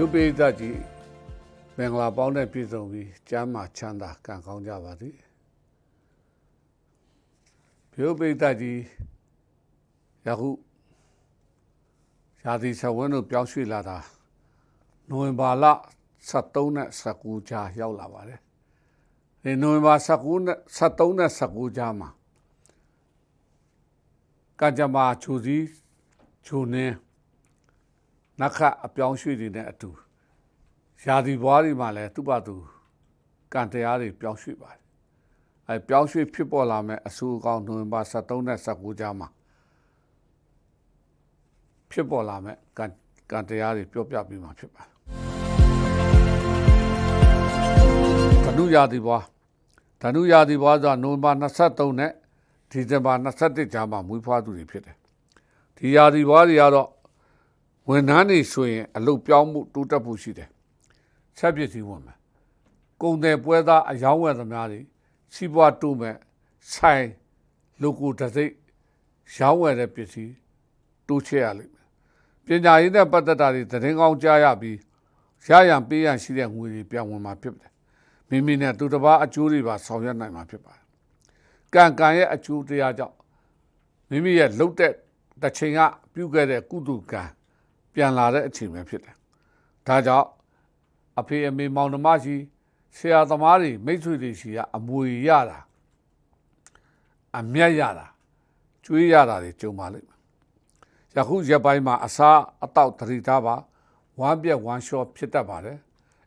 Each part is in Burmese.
ရုပ်ပိသကြီးမင်္ဂလာပေါင်းနဲ့ပြည့်စုံပြီးကျမ်းမာချမ်းသာကံကောင်းကြပါစေရုပ်ပိသကြီးယခုရာသီဆဝင်းတို့ပြောင်းရွှေ့လာတာနိုဝင်ဘာလ73နဲ့19ကြားရောက်လာပါတယ်ဒီနိုဝင်ဘာ19နဲ့73နဲ့19ကြားမှာကကြမ္မာချူစီချူနေ နခတ်အပြောင်းရွှေ့တွေနဲ့အတူရာသီဘွားတွေမှာလည်းသူ့ဘာသူကံတရားတွေပြောင်းရွှေ့ပါတယ်အဲပြောင်းရွှေ့ဖြစ်ပေါ်လာမဲ့အဆူအကောင်နိုဝင်ဘာ73နဲ့19ကြားမှာဖြစ်ပေါ်လာမဲ့ကံကံတရားတွေပြောပြပြီးမှဖြစ်ပါတယ်ဓနုရာသီဘွားဓနုရာသီဘွားဆိုတာနိုဝင်ဘာ23နဲ့ဒီဇင်ဘာ21ကြားမှာမွေးဖွားသူတွေဖြစ်တယ်ဒီရာသီဘွားတွေကတော့ ဝန်ထမ်းတွေဆိုရင်အလုပ်ပြောင်းမှုတိုးတက်မှုရှိတယ်ဆက်ပစ္စည်းဝင်မယ်ကုန်တယ်ပွဲသားအယောင်းဝယ်သမားတွေစီးပွားတိုးမဲ့ဆိုင်လိုကိုတစ်စိတ်ရောင်းဝယ်တဲ့ပစ္စည်းတိုးချဲ့ရလိမ့်မယ်ပညာရေးနဲ့ပတ်သက်တာတွေသတင်းကောင်းကြားရပြီးရရန်ပေးရန်ရှိတဲ့ငွေတွေပြန်ဝင်มาဖြစ်တယ်မိမိနဲ့သူတစ်ပါးအကျိုးတွေပါဆောင်ရွက်နိုင်မှာဖြစ်ပါတယ်ကံကံရဲ့အကျိုးတရားကြောင့်မိမိရဲ့လှုပ်တဲ့တစ်ချိန်ကပြုခဲ့တဲ့ကုသကံ ပြန်လာတဲ့အချိန်ပဲဖြစ်တယ်ဒါကြောင့်အဖေအမေမောင်နှမရှိဆရာသမားတွေမိတ်ဆွေတွေရှိကအမွေရတာအမျက်ရတာကျွေးရတာတွေကြုံပါလိမ့်မယ်ယခုရက်ပိုင်းမှာအစားအတောက်သတိထားပါဝမ်းပြက်ဝမ်းလျှောဖြစ်တတ်ပါတယ်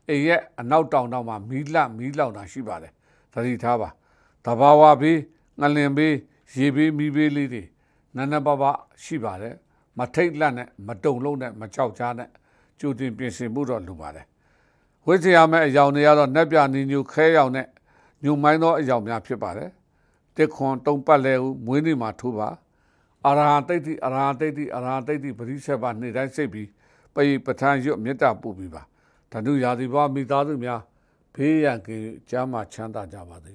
အိမ်ရဲ့အနောက်တောင်တောင်မှာမီးလန့်မီးလောင်တာရှိပါတယ်သတိထားပါတဘာဝဘေးငလင်ဘေးရေဘေးမီးဘေးလေးတွေနန်းနန်းပပရှိပါတယ် မထိတ်လန့်နဲ့မတုံလုံးနဲ့မကြောက်ကြားနဲ့ကြိုတင်ပြင်ဆင်မှုတော့လိုပါတယ်ဝိဇ္ဇာမဲ့အယောင်တွေကတော့နက်ပြနီညူခဲရောင်နဲ့ညုံမိုင်းသောအယောင်များဖြစ်ပါတယ်တစ်ခွန်တုံပတ်လဲဦးမွေးနေ့မှာထိုးပါအရဟံတိတ်တိအရဟံတိတ်တိအရဟံတိတ်တိပရိစ္ဆေပါနေ့တိုင်းစိတ်ပြီးပိပဋ္ဌာန်းရွတ်မေတ္တာပို့ပြီးပါဓနုရာသီဘဝမိသားစုများဘေးရန်ကင်းကျမ်းမာချမ်းသာကြပါစေ